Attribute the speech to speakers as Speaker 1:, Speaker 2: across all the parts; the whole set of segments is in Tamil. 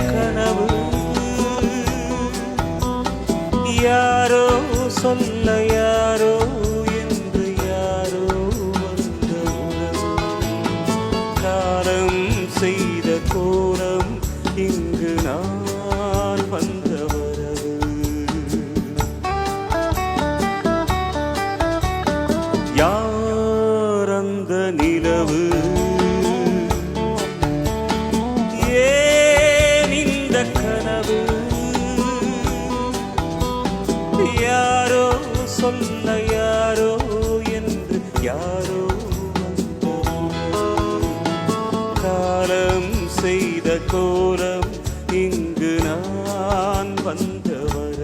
Speaker 1: கனவு. யாரோ சொல்ல யாரோ என்று யாரோ வந்த காலம் செய்த கோலம் இங்கு நான் யாரோ சொல்ல யாரோ என்று யாரோ காலம் செய்த கோலம் இங்கு நான் வந்தவர்.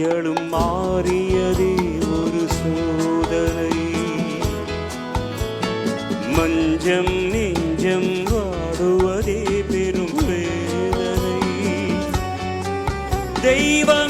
Speaker 1: மஞ்சளும் மாறியதே ஒரு சோதனை. மஞ்சம் நெஞ்சம் வாடுவதே பெரும் வேதனை. தெய்வம்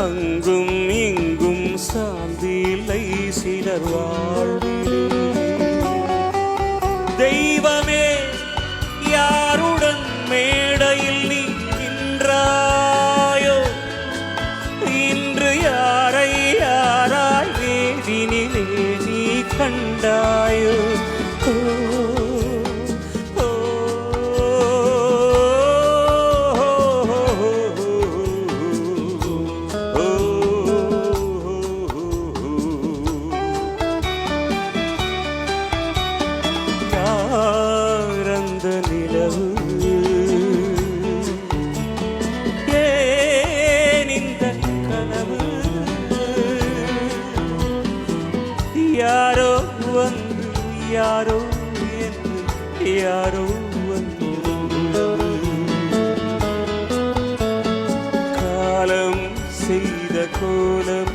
Speaker 1: அங்கும் இங்கும் சாந்தி சிலர் வாழ்விலே யாரோ என்று யாரோ வந்து. காலம் செய்த கோலம்